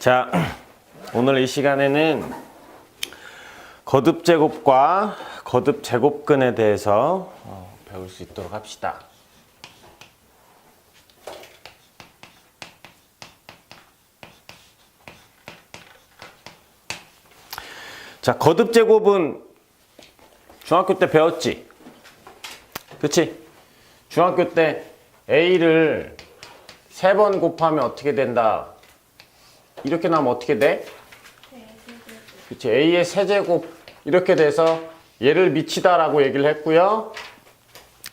자, 오늘 이 시간에는 거듭 제곱과 거듭 제곱근에 대해서 어, 배울 수 있도록 합시다. 자, 거듭 제곱은 중학교 때 배웠지? 그치? 중학교 때 A를 세 번 곱하면 어떻게 된다? 이렇게 나오면 어떻게 돼? 그치? A의 세제곱 이렇게 돼서 얘를 미치다라고 얘기를 했고요.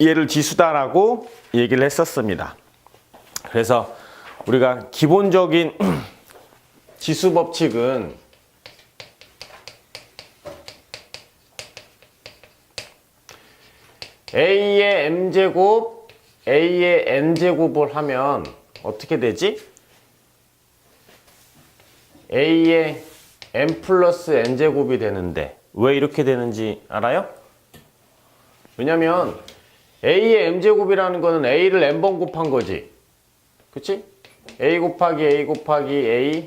얘를 지수다라고 얘기를 했었습니다. 그래서 우리가 기본적인 지수 법칙은 A의 m제곱, A의 n제곱을 하면 어떻게 되지? A의 m 플러스 n제곱이 되는데 왜 이렇게 되는지 알아요? 왜냐면 A의 m제곱이라는 거는 A를 n번 곱한 거지. 그치? A 곱하기 A 곱하기 A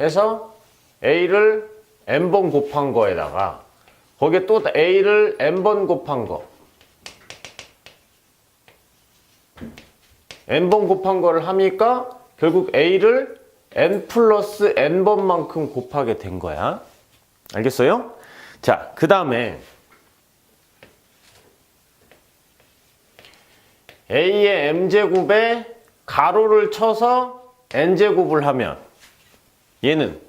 해서 A를 n번 곱한 거에다가 거기에 또 A를 n번 곱한 거. n번 곱한 거를 하니까 결국 A를 n 플러스 n번만큼 곱하게 된 거야. 알겠어요? 자, 그 다음에 A의 m제곱에 가로를 쳐서 n제곱을 하면 얘는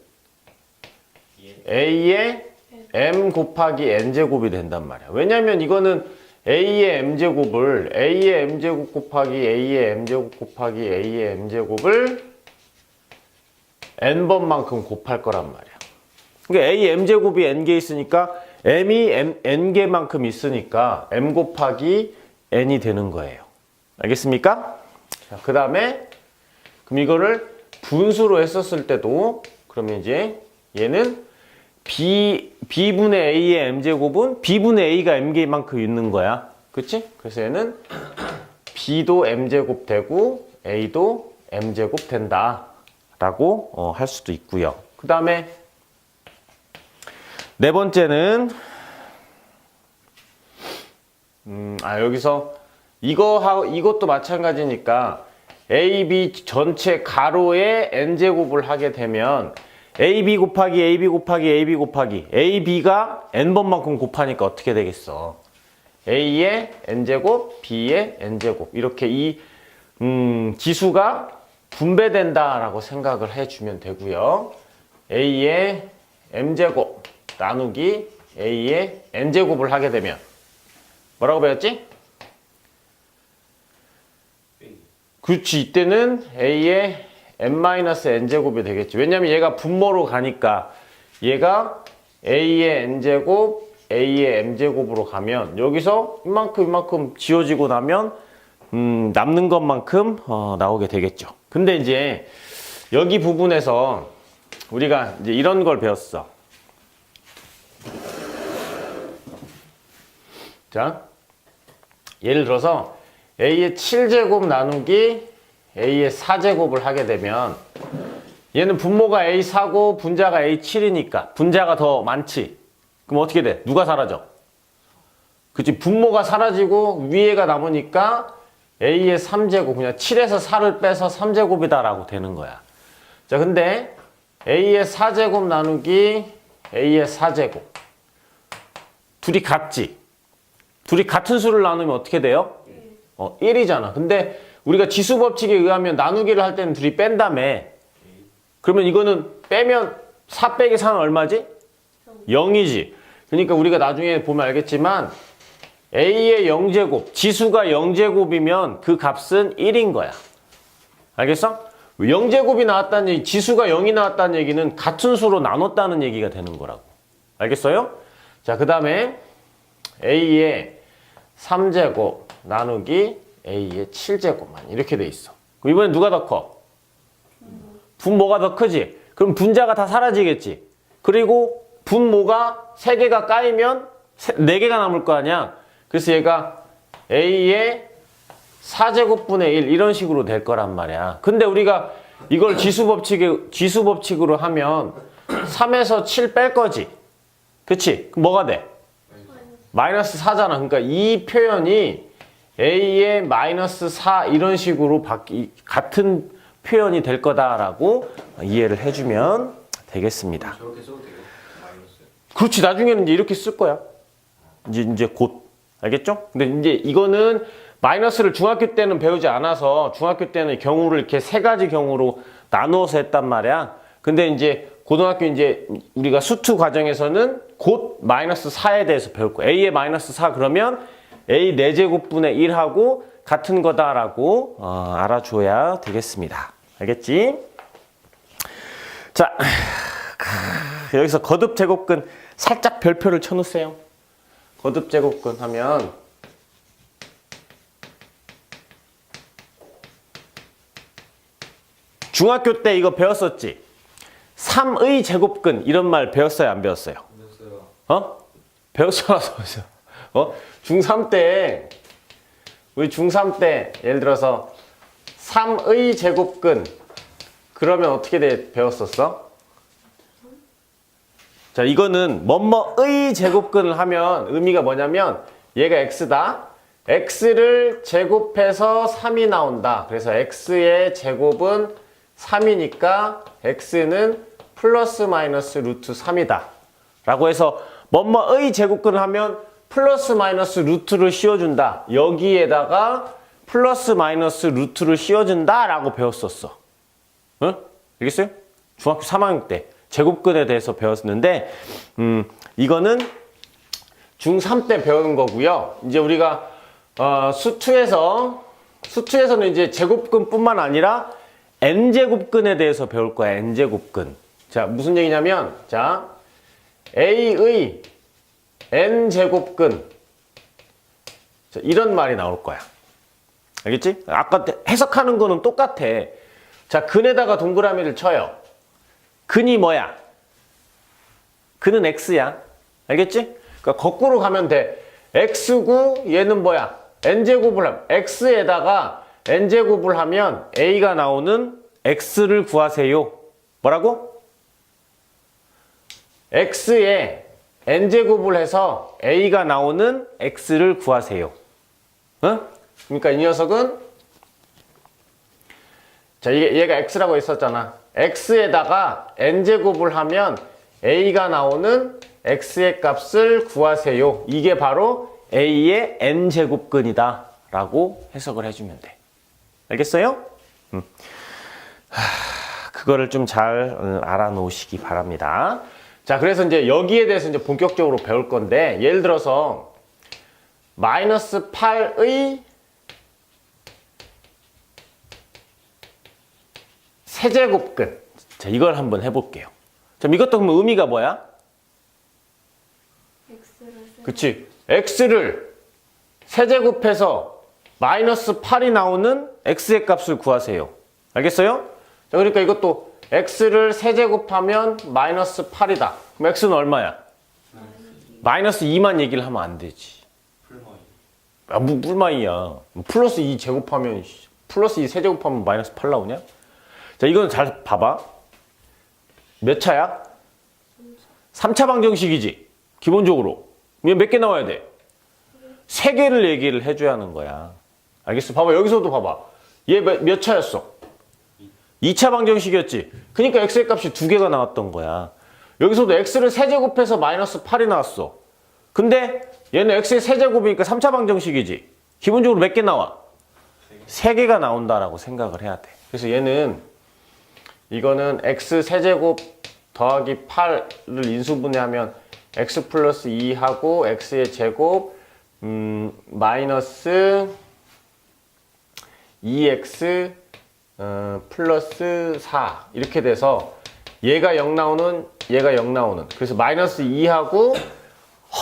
A의 m 곱하기 n제곱이 된단 말이야. 왜냐면 이거는 a의 m제곱을 a의 m제곱 곱하기 a의 m제곱 곱하기 a의 m제곱을 n번만큼 곱할 거란 말이야. 그러니까 a m제곱이 n개 있으니까 m이 m, n개만큼 있으니까 m 곱하기 n이 되는 거예요. 알겠습니까? 자, 그 다음에 그럼 이거를 분수로 했었을 때도 그러면 이제 얘는 B, B분의 A의 M제곱은 B분의 A가 M개만큼 있는 거야. 그치? 그래서 얘는 B도 M제곱 되고 A도 M제곱 된다. 라고 어, 할 수도 있고요. 그 다음에 네 번째는 음, 아 여기서 이거 하 이것도 마찬가지니까 A, B 전체 가로에 n제곱을 하게 되면 AB 곱하기 AB 곱하기 AB 곱하기 AB가 n번만큼 곱하니까 어떻게 되겠어? A의 n제곱, B의 n제곱 이렇게 이 음, 지수가 분배된다라고 생각을 해주면 되고요. A의 m제곱 나누기 A의 n제곱을 하게 되면 뭐라고 배웠지? 그렇지 이때는 A의 n-n제곱이 되겠지. 왜냐면 얘가 분모로 가니까 얘가 a의 n제곱, a의 m제곱으로 가면 여기서 이만큼 이만큼 지워지고 나면 음, 남는 것만큼 어, 나오게 되겠죠. 근데 이제 여기 부분에서 우리가 이제 이런 걸 배웠어. 자, 예를 들어서 a의 7제곱 나누기 a의 4제곱을 하게 되면 얘는 분모가 a4고 분자가 a7이니까 분자가 더 많지. 그럼 어떻게 돼? 누가 사라져? 그치 분모가 사라지고 위에가 남으니까 a의 3제곱 그냥 7에서 4를 빼서 3제곱이다 라고 되는 거야. 자 근데 a의 4제곱 나누기 a의 4제곱 둘이 같지? 둘이 같은 수를 나누면 어떻게 돼요? 어 1이잖아. 근데 우리가 지수 법칙에 의하면 나누기를 할 때는 둘이 뺀다며. 그러면 이거는 빼면 4 빼기 4는 얼마지? 0이지. 그러니까 우리가 나중에 보면 알겠지만 A의 0제곱, 지수가 0제곱이면 그 값은 1인 거야. 알겠어? 0제곱이 나왔다는 얘기, 지수가 0이 나왔다는 얘기는 같은 수로 나눴다는 얘기가 되는 거라고. 알겠어요? 자, 그 다음에 A의 3제곱 나누기 A의 7제곱만 이렇게 돼 있어. 그럼 이번엔 누가 더 커? 분모가 더 크지? 그럼 분자가 다 사라지겠지? 그리고 분모가 3개가 까이면 4개가 남을 거 아니야? 그래서 얘가 A의 4제곱분의 1 이런 식으로 될 거란 말이야. 근데 우리가 이걸 지수 법칙 지수 법칙으로 하면 3에서 7 뺄 거지. 그치? 그럼 뭐가 돼? 마이너스 4잖아. 그러니까 이 표현이 a의 마이너스 4 이런 식으로 바뀌 같은 표현이 될 거다라고 이해를 해주면 되겠습니다. 그렇지. 나중에는 이제 이렇게 쓸 거야. 이제 이제 곧 알겠죠? 근데 이제 이거는 마이너스를 중학교 때는 배우지 않아서 중학교 때는 경우를 이렇게 세 가지 경우로 나누어서 했단 말이야. 근데 이제 고등학교 이제 우리가 수투 과정에서는 곧 마이너스 4에 대해서 배울 거야. a의 마이너스 4 그러면 a 4제곱분의 1하고 같은 거다라고 어, 알아줘야 되겠습니다. 알겠지? 자, 여기서 거듭 제곱근 살짝 별표를 쳐놓으세요. 거듭 제곱근 하면 중학교 때 이거 배웠었지? 3의 제곱근 이런 말 배웠어요, 안 배웠어요? 그랬어요. 어? 배웠어라서 보세요. 어? 중3 때 우리 중3 때 예를 들어서 3의 제곱근 그러면 어떻게 돼 배웠었어? 자, 이거는 뭐뭐의 제곱근을 하면 의미가 뭐냐면 얘가 x다. x를 제곱해서 3이 나온다. 그래서 x의 제곱은 3이니까 x는 플러스 마이너스 루트 3이다. 라고 해서 뭐뭐의 제곱근을 하면 플러스 마이너스 루트를 씌워준다. 여기에다가 플러스 마이너스 루트를 씌워준다. 라고 배웠었어. 응? 알겠어요? 중학교 3학년 때 제곱근에 대해서 배웠는데 음, 이거는 중3 때 배우는 거고요. 이제 우리가 어, 수투에서 수투에서는 이제 제곱근뿐만 아니라 n제곱근에 대해서 배울 거야. n제곱근. 자, 무슨 얘기냐면 자, a의 n제곱근 자, 이런 말이 나올 거야. 알겠지? 아까 해석하는 거는 똑같아. 자, 근에다가 동그라미를 쳐요. 근이 뭐야? 근은 x야. 알겠지? 그러니까 거꾸로 가면 돼. x고 얘는 뭐야? n제곱을 하면 x에다가 n제곱을 하면 a가 나오는 x를 구하세요. 뭐라고? x에 n제곱을 해서 a가 나오는 x를 구하세요. 응? 그러니까 이 녀석은 자, 이게 얘가 x라고 있었잖아. X에다가 n제곱을 하면 a가 나오는 x의 값을 구하세요. 이게 바로 a의 n제곱근이다. 라고 해석을 해주면 돼. 알겠어요? 음. 하, 그거를 좀 잘 알아놓으시기 바랍니다. 자, 그래서 이제 여기에 대해서 이제 본격적으로 배울 건데, 예를 들어서, 마이너스 8의 세제곱근. 자, 이걸 한번 해볼게요. 자, 이것도 그러면 의미가 뭐야? 그치. x를 세제곱해서 마이너스 8이 나오는 x의 값을 구하세요. 알겠어요? 자, 그러니까 이것도 x를 세제곱하면 마이너스 8이다. 그럼 x는 얼마야? 마이너스 2만 얘기를 하면 안 되지. 풀마이. 아, 뭐, 뿔마이야. 플러스 2 제곱하면, 씨, 플러스 2 세제곱하면 마이너스 8 나오냐? 자, 이거는 잘 봐봐. 몇 차야? 3차 방정식이지. 기본적으로. 몇 개 나와야 돼? 세 개를 얘기를 해줘야 하는 거야. 알겠어? 봐봐. 여기서도 봐봐. 얘몇 차였어? 2차 방정식이었지. 그러니까 x의 값이 두 개가 나왔던 거야. 여기서도 x를 세제곱해서 마이너스 8이 나왔어. 근데 얘는 x의 세제곱이니까 3차 방정식이지. 기본적으로 몇 개 나와? 세 개가 나온다라고 생각을 해야 돼. 그래서 얘는 이거는 x 세제곱 더하기 8을 인수분해하면 x 플러스 2하고 x의 제곱 음, 마이너스 2x 어, 플러스 4 이렇게 돼서 얘가 0 나오는 얘가 0 나오는. 그래서 마이너스 2하고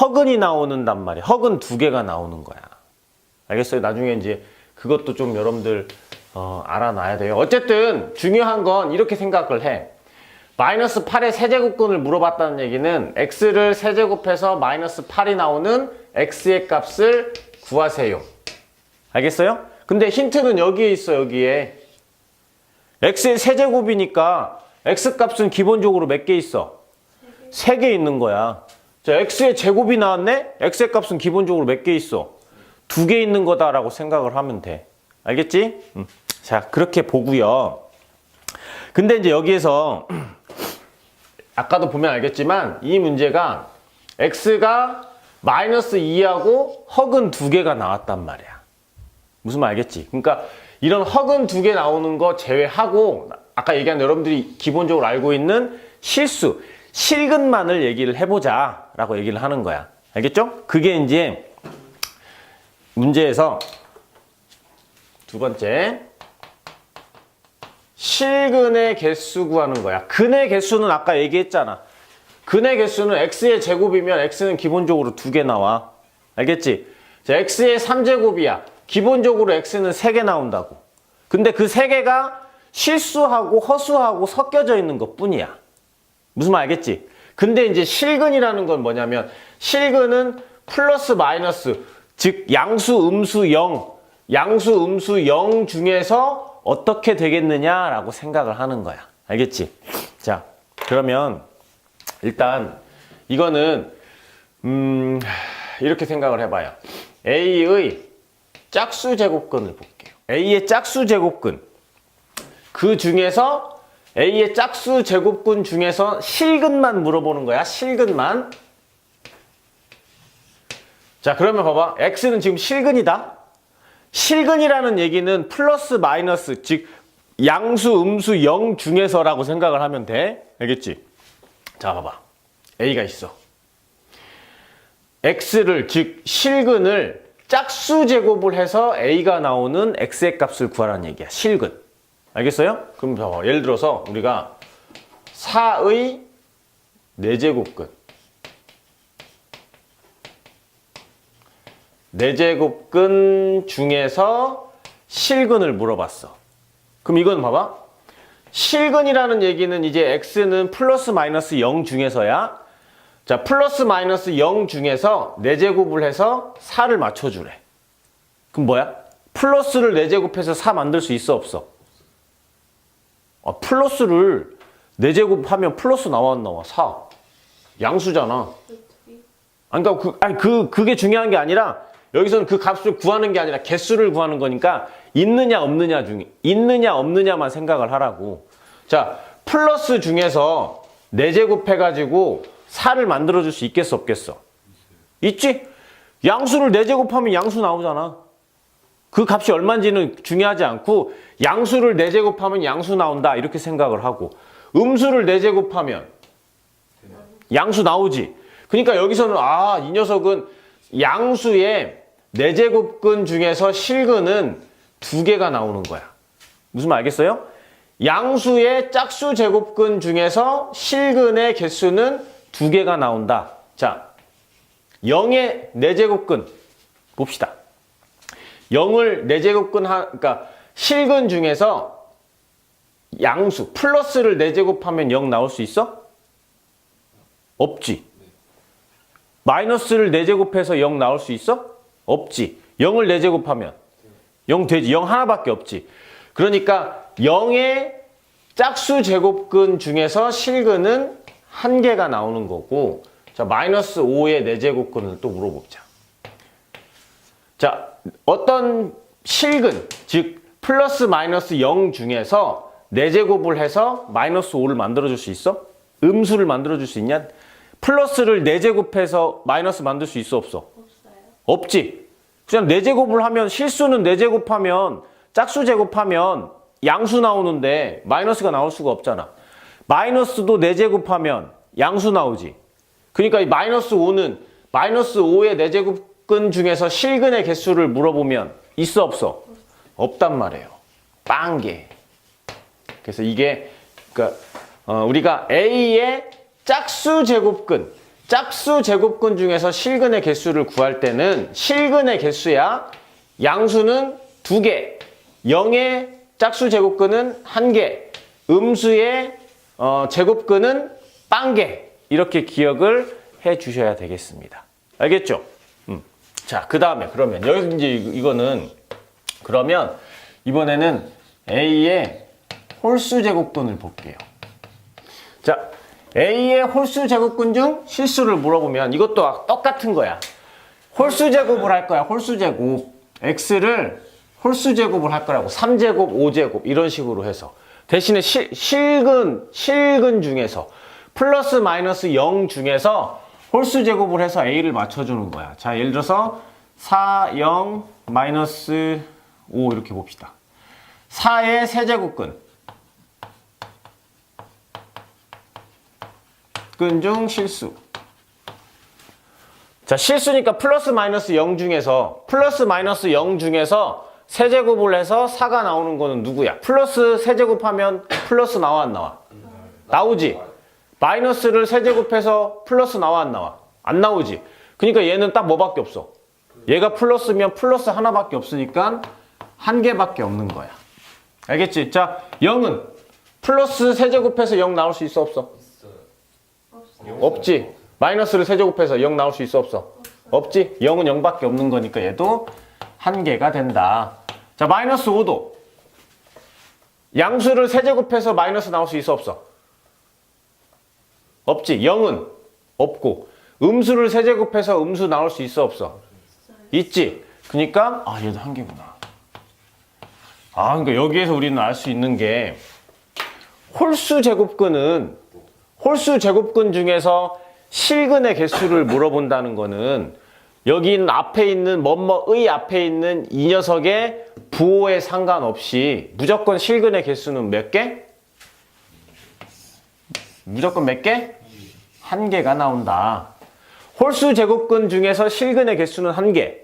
허근이 나오는단 말이야. 허근 두 개가 나오는 거야. 알겠어요? 나중에 이제 그것도 좀 여러분들 어, 알아놔야 돼요 어쨌든 중요한 건 이렇게 생각을 해 마이너스 8의 세제곱근을 물어봤다는 얘기는 x를 세제곱해서 마이너스 8이 나오는 x의 값을 구하세요. 알겠어요? 근데 힌트는 여기에 있어 여기에. x의 세제곱이니까 x 값은 기본적으로 몇 개 있어? 세개 있는 거야. 자, x의 제곱이 나왔네? x의 값은 기본적으로 몇 개 있어? 두 개 있는 거다라고 생각을 하면 돼. 알겠지? 음. 자, 그렇게 보고요. 근데 이제 여기에서 아까도 보면 알겠지만 이 문제가 x가 마이너스 2하고 허근 두 개가 나왔단 말이야. 무슨 말 알겠지? 그러니까 이런 허근 두 개 나오는 거 제외하고 아까 얘기한 여러분들이 기본적으로 알고 있는 실수, 실근만을 얘기를 해보자 라고 얘기를 하는 거야. 알겠죠? 그게 이제 문제에서 두 번째 실근의 개수 구하는 거야. 근의 개수는 아까 얘기했잖아. 근의 개수는 x의 제곱이면 x는 기본적으로 두 개 나와. 알겠지? 자, x의 3제곱이야. 기본적으로 x는 세 개 나온다고. 근데 그 세 개가 실수하고 허수하고 섞여져 있는 것 뿐이야. 무슨 말 알겠지? 근데 이제 실근이라는 건 뭐냐면 실근은 플러스 마이너스 즉 양수 음수 0 양수 음수 0 중에서 어떻게 되겠느냐라고 생각을 하는 거야. 알겠지? 자, 그러면 일단 이거는 음 이렇게 생각을 해봐요. A의 짝수 제곱근을 볼게요. A의 짝수 제곱근 그 중에서 A의 짝수 제곱근 중에서 실근만 물어보는 거야. 실근만. 자, 그러면 봐봐. X는 지금 실근이다. 실근이라는 얘기는 플러스 마이너스, 즉 양수, 음수 0 중에서라고 생각을 하면 돼. 알겠지? 자, 봐봐. A가 있어. X를, 즉 실근을 짝수 제곱을 해서 A가 나오는 X의 값을 구하라는 얘기야. 실근. 알겠어요? 그럼 봐봐. 예를 들어서 우리가 4의 4제곱근 4제곱근 중에서 실근을 물어봤어. 그럼 이건 봐봐. 실근이라는 얘기는 이제 x는 플러스 마이너스 0 중에서야 자 플러스 마이너스 0 중에서 4제곱을 해서 4를 맞춰주래. 그럼 뭐야? 플러스를 4제곱해서 4 만들 수 있어 없어? 아, 플러스를 4제곱하면 플러스 나와 안 나와? 4. 양수잖아. 그러니까 그, 아니, 그, 그게 중요한 게 아니라 여기서는 그 값을 구하는 게 아니라 개수를 구하는 거니까 있느냐 없느냐 중에 있느냐 없느냐만 생각을 하라고. 자, 플러스 중에서 4제곱 해가지고 4를 만들어줄 수 있겠어 없겠어? 있지? 양수를 4제곱하면 양수 나오잖아. 그 값이 얼마인지는 중요하지 않고 양수를 4제곱하면 양수 나온다 이렇게 생각을 하고 음수를 4제곱하면 양수 나오지. 그러니까 여기서는 아 이 녀석은 양수의 4제곱근 중에서 실근은 두 개가 나오는 거야. 무슨 말 알겠어요? 양수의 짝수 제곱근 중에서 실근의 개수는 두 개가 나온다. 자, 0의 4제곱근 봅시다. 0을 4제곱근 하, 그러니까 실근 중에서 양수 플러스를 4제곱하면 0 나올 수 있어? 없지. 마이너스를 4제곱해서 0 나올 수 있어? 없지. 0을 4제곱하면 0 되지. 0 하나밖에 없지. 그러니까 0의 짝수 제곱근 중에서 실근은 한 개가 나오는 거고 자 마이너스 5의 4제곱근을 또 물어보자. 자 어떤 실근 즉 플러스 마이너스 0 중에서 4제곱을 해서 마이너스 5를 만들어줄 수 있어? 음수를 만들어줄 수 있냐? 플러스를 4제곱해서 마이너스 만들 수 있어 없어? 없지. 그냥 4제곱을 하면 실수는 4제곱하면 짝수 제곱하면 양수 나오는데 마이너스가 나올 수가 없잖아. 마이너스도 4제곱하면 양수 나오지. 그러니까 이 마이너스 5는 마이너스 5의 4제곱근 중에서 실근의 개수를 물어보면 있어 없어? 없단 말이에요. 빵개. 그래서 이게 그러니까 어, 우리가 A의 짝수 제곱근, 짝수 제곱근 중에서 실근의 개수를 구할 때는 실근의 개수야. 양수는 두 개, 0의 짝수 제곱근은 한 개, 음수의 어, 제곱근은 빵개. 이렇게 기억을 해 주셔야 되겠습니다. 알겠죠? 음. 자, 그 다음에 그러면 여기 이제 이- 이거는 그러면 이번에는 A의 홀수 제곱근을 볼게요. 자, A의 홀수 제곱근 중 실수를 물어보면 이것도 똑같은 거야. 홀수 제곱을 할 거야. 홀수 제곱. X를 홀수 제곱을 할 거라고. 3제곱, 5제곱 이런 식으로 해서. 대신에 실, 실근, 실근 중에서 플러스 마이너스 0 중에서 홀수 제곱을 해서 A를 맞춰주는 거야. 자, 예를 들어서 4, 0, 마이너스 5 이렇게 봅시다. 4의 세제곱근. 근 중 실수. 자, 실수니까 플러스 마이너스 0 중에서 플러스 마이너스 0 중에서 세제곱을 해서 4가 나오는 거는 누구야? 플러스 세제곱하면 플러스 나와 안 나와? 나오지. 마이너스를 세제곱해서 플러스 나와 안 나와? 안 나오지. 그러니까 얘는 딱 뭐밖에 없어. 얘가 플러스면 플러스 하나밖에 없으니까 한 개밖에 없는 거야. 알겠지? 자, 0은 플러스 세제곱해서 0 나올 수 있어 없어? 없지. 마이너스를 세제곱해서 0 나올 수 있어 없어? 없지. 0은 0밖에 없는 거니까 얘도 한 개가 된다. 자, 마이너스 5도. 양수를 세제곱해서 마이너스 나올 수 있어 없어? 없지. 0은 없고. 음수를 세제곱해서 음수 나올 수 있어 없어? 있지. 그러니까 아, 얘도 한 개구나. 아, 그러니까 여기에서 우리는 알 수 있는 게 홀수 제곱근은 홀수 제곱근 중에서 실근의 개수를 물어본다는 거는 여기 앞에 있는 뭐뭐의 앞에 있는 이 녀석의 부호에 상관없이 무조건 실근의 개수는 몇 개? 무조건 몇 개? 한 개가 나온다. 홀수 제곱근 중에서 실근의 개수는 한 개.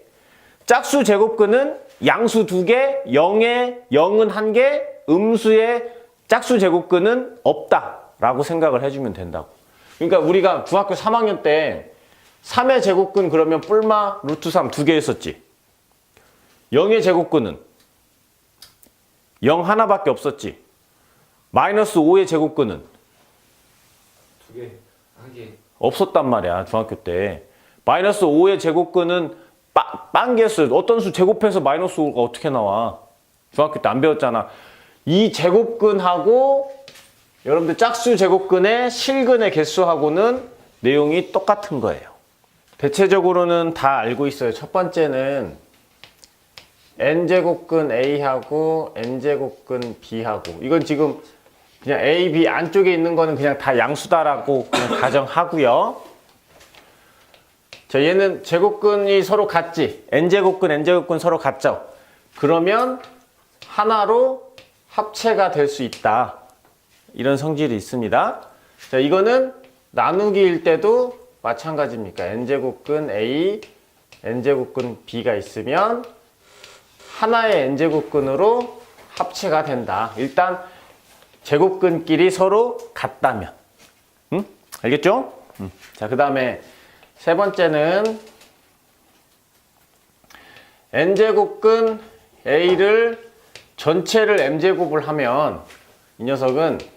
짝수 제곱근은 양수 두 개, 0에 0은 한 개, 음수의 짝수 제곱근은 없다 라고 생각을 해주면 된다고. 그러니까 우리가 중학교 3학년 때 3의 제곱근 그러면 뿔마 루트 3 두 개 했었지. 0의 제곱근은 0 하나밖에 없었지. 마이너스 5의 제곱근은 두 개, 한 개. 없었단 말이야 중학교 때 마이너스 5의 제곱근은 빵, 빵개수 어떤 수 제곱해서 마이너스 5가 어떻게 나와 중학교 때 안 배웠잖아 이 제곱근하고 여러분들 짝수 제곱근의 실근의 개수하고는 내용이 똑같은 거예요 대체적으로는 다 알고 있어요 첫 번째는 n제곱근 a하고 n제곱근 b하고 이건 지금 그냥 A, B 안쪽에 있는 거는 그냥 다 양수다라고 그냥 가정하고요. 자, 얘는 제곱근이 서로 같지. n제곱근, n제곱근 서로 같죠. 그러면 하나로 합체가 될 수 있다. 이런 성질이 있습니다. 자, 이거는 나누기일 때도 마찬가지입니까? n제곱근 A, n제곱근 B가 있으면 하나의 n제곱근으로 합체가 된다. 일단 제곱근끼리 서로 같다면. 응? 알겠죠? 응. 자, 그 다음에 세 번째는 n제곱근 a를 전체를 m제곱을 하면 이 녀석은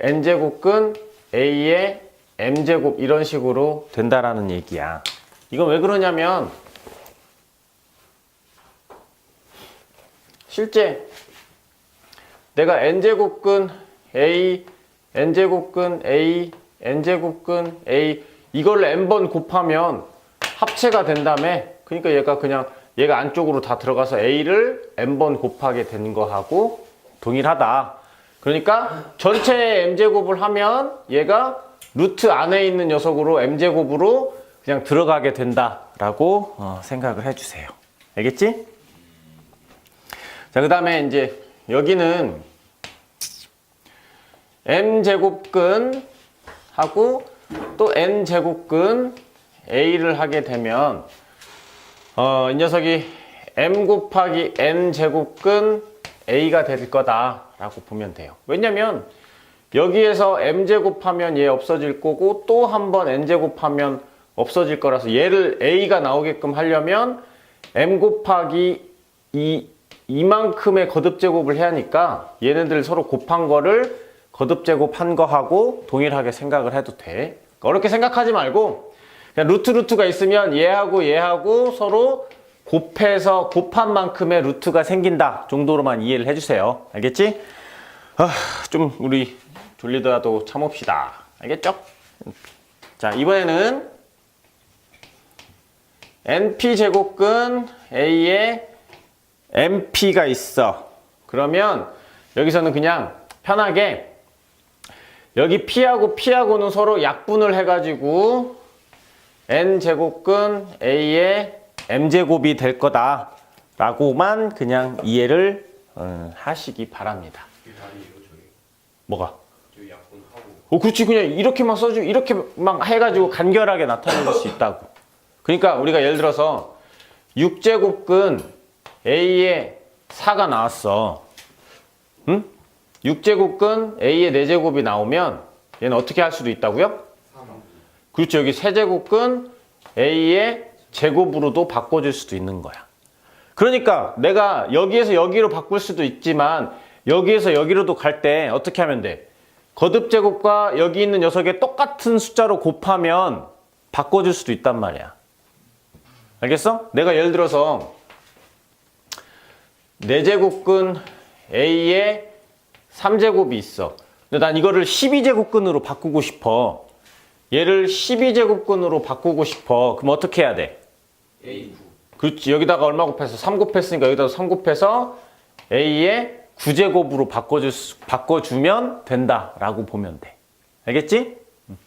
n제곱근 a의 m제곱 이런 식으로 된다라는 얘기야. 이건 왜 그러냐면 실제 내가 n제곱근 a, n제곱근 a, n제곱근 a 이걸 n번 곱하면 합체가 된다며 그러니까 얘가 그냥 얘가 안쪽으로 다 들어가서 a를 n번 곱하게 된 거하고 동일하다 그러니까 전체 m제곱을 하면 얘가 루트 안에 있는 녀석으로 m제곱으로 그냥 들어가게 된다라고 어, 생각을 해주세요 알겠지? 자, 그 다음에 이제 여기는 m제곱근 하고 또 n제곱근 a를 하게 되면 어, 이 녀석이 m 곱하기 n제곱근 a가 될 거다 라고 보면 돼요. 왜냐면 여기에서 m제곱하면 얘 없어질 거고 또 한 번 n제곱하면 없어질 거라서 얘를 a가 나오게끔 하려면 m 곱하기 이 이만큼의 거듭 제곱을 해야 하니까 얘네들 서로 곱한 거를 거듭 제곱한 거하고 동일하게 생각을 해도 돼. 어렵게 생각하지 말고 그냥 루트 루트가 있으면 얘하고 얘하고 서로 곱해서 곱한 만큼의 루트가 생긴다 정도로만 이해를 해주세요. 알겠지? 아, 좀 우리 졸리더라도 참읍시다. 알겠죠? 자, 이번에는 np 제곱근 a에 mp가 있어. 그러면 여기서는 그냥 편하게 여기 p하고 p하고는 서로 약분을 해가지고 n 제곱근 a의 m 제곱이 될 거다라고만 그냥 이해를 어, 하시기 바랍니다. 뭐가? 어, 그렇지. 그냥 이렇게만 써주, 이렇게만 해가지고 간결하게 나타낼 수 있다고. 그러니까 우리가 예를 들어서 6제곱근 A의 4가 나왔어. 응? 6제곱근 A의 4제곱이 나오면 얘는 어떻게 할 수도 있다고요? 3 그렇죠. 여기 세제곱근 A의 제곱으로도 바꿔줄 수도 있는 거야. 그러니까 내가 여기에서 여기로 바꿀 수도 있지만 여기에서 여기로도 갈 때 어떻게 하면 돼? 거듭 제곱과 여기 있는 녀석의 똑같은 숫자로 곱하면 바꿔줄 수도 있단 말이야. 알겠어? 내가 예를 들어서 4제곱근 A의 3제곱이 있어. 근데 난 이거를 12제곱근으로 바꾸고 싶어. 얘를 12제곱근으로 바꾸고 싶어. 그럼 어떻게 해야 돼? A 9 그렇지. 여기다가 얼마 곱해서 3 곱했으니까 여기다가 3 곱해서 A의 9제곱으로 바꿔주, 바꿔주면 된다라고 보면 돼. 알겠지? 음.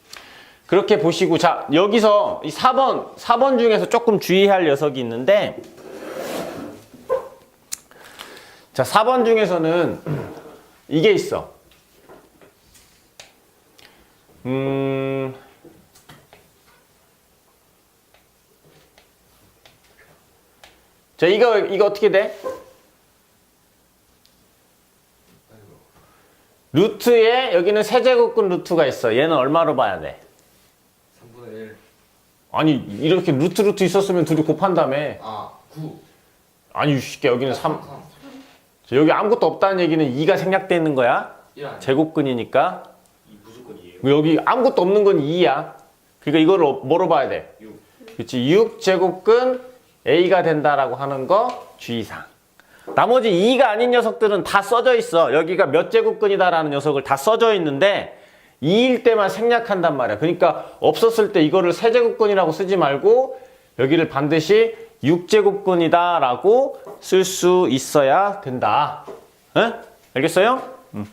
그렇게 보시고, 자, 여기서 이 4번, 4번 중에서 조금 주의할 녀석이 있는데, 자, 4번 중에서는 이게 있어. 음, 자, 이거, 이거 어떻게 돼? 루트에 여기는 세제곱근 루트가 있어. 얘는 얼마로 봐야 돼? 3분의 1 아니, 이렇게 루트 루트 있었으면 둘이 곱한다며. 아, 9 아니, 쉽게 여기는 3. 3 자, 여기 아무것도 없다는 얘기는 2가 생략돼 있는 거야. 1 아니야 제곱근이니까. 이 무조건 2예요 여기 아무것도 없는 건 2야. 그러니까 이걸 어- 뭐로 봐야 돼? 6 그렇지. 6 제곱근 A가 된다라고 하는 거 주의사항. 나머지 2가 아닌 녀석들은 다 써져 있어. 여기가 몇 제곱근이다라는 녀석을 다 써져 있는데 2일 때만 생략한단 말이야. 그러니까 없었을 때 이거를 세제곱근이라고 쓰지 말고 여기를 반드시 6제곱근이다 라고 쓸 수 있어야 된다. 응? 알겠어요? 음.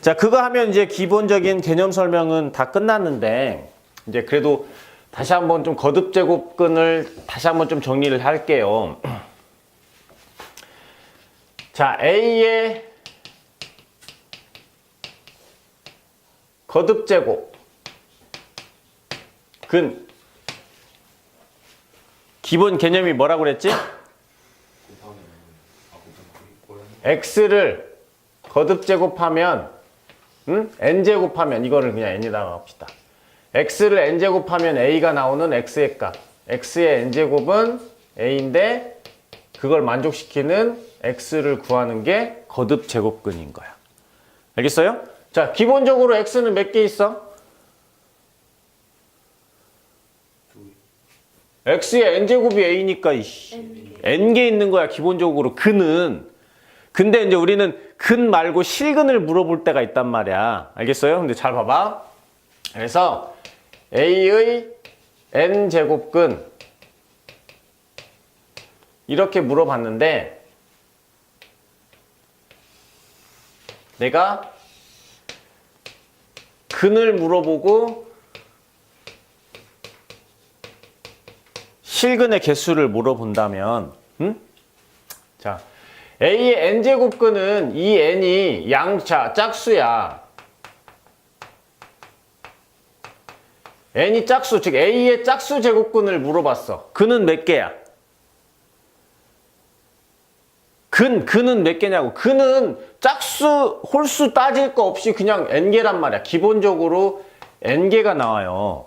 자, 그거 하면 이제 기본적인 개념 설명은 다 끝났는데 이제 그래도 다시 한번 좀 거듭 제곱근을 다시 한번 좀 정리를 할게요. 자, A의 거듭 제곱 근 기본 개념이 뭐라고 그랬지? x를 거듭 제곱하면 음? n 제곱하면 이거를 그냥 n이라고 합시다. X를 n 제곱하면 a가 나오는 x의 값. x의 n 제곱은 a인데 그걸 만족시키는 x를 구하는 게 거듭 제곱근인 거야. 알겠어요? 자, 기본적으로 x는 몇 개 있어? x의 n 제곱이 a니까 이씨. n 개 있는 거야 기본적으로 근은 근데 이제 우리는 근 말고 실근을 물어볼 때가 있단 말이야 알겠어요? 근데 잘 봐봐 그래서 a의 n 제곱근 이렇게 물어봤는데 내가 근을 물어보고 실근의 개수를 물어본다면, 음? 자, A의 n제곱근은 이 n이 양자, 짝수야. N이 짝수, 즉 A의 짝수 제곱근을 물어봤어. 근은 몇 개야? 근, 근은 몇 개냐고. 근은 짝수, 홀수 따질 거 없이 그냥 n개란 말이야. 기본적으로 n개가 나와요.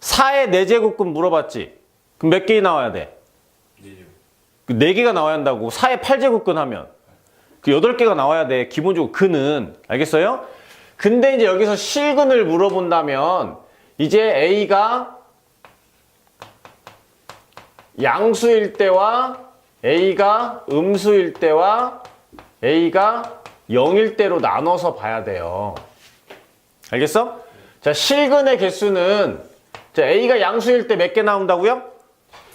4의 4제곱근 물어봤지? 그럼 몇 개 나와야 돼? 4죠 4개가 나와야 한다고 4의 8제곱근 하면 그 8개가 나와야 돼 기본적으로 근은 알겠어요? 근데 이제 여기서 실근을 물어본다면 이제 A가 양수일 때와 A가 음수일 때와 A가 0일 대로 나눠서 봐야 돼요. 알겠어? 자, 실근의 개수는 자, A가 양수일 때 몇 개 나온다고요?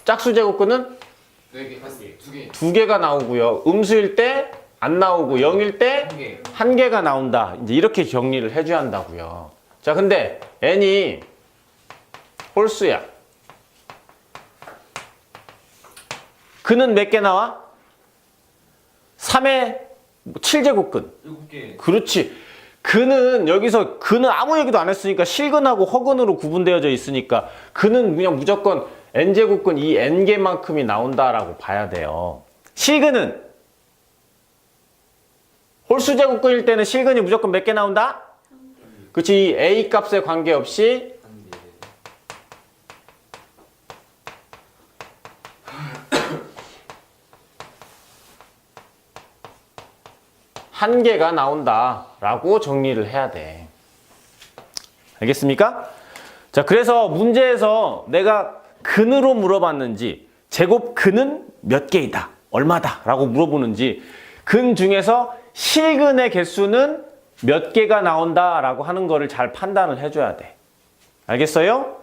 짝수 제곱근은 네개 두 개. 개가 나오고요. 음수일 때 안 나오고 0일 때한 개. 한 개가 나온다. 이제 이렇게 정리를 해줘야 한다고요. 자, 근데 n이 홀수야. 그는 몇개 나와? 3의 7제곱근. 일곱 개. 그렇지. 그는 여기서 그는 아무 얘기도 안 했으니까 실근하고 허근으로 구분되어져 있으니까 그는 그냥 무조건 n제곱근 이 n개만큼이 나온다라고 봐야 돼요. 실근은 홀수제곱근일 때는 실근이 무조건 몇 개 나온다? 그렇지. 이 a 값에 관계없이 한 개가 나온다라고 정리를 해야 돼. 알겠습니까? 자, 그래서 문제에서 내가 근으로 물어봤는지 제곱 근은 몇 개이다, 얼마다 라고 물어보는지 근 중에서 실근의 개수는 몇 개가 나온다라고 하는 거를 잘 판단을 해줘야 돼. 알겠어요?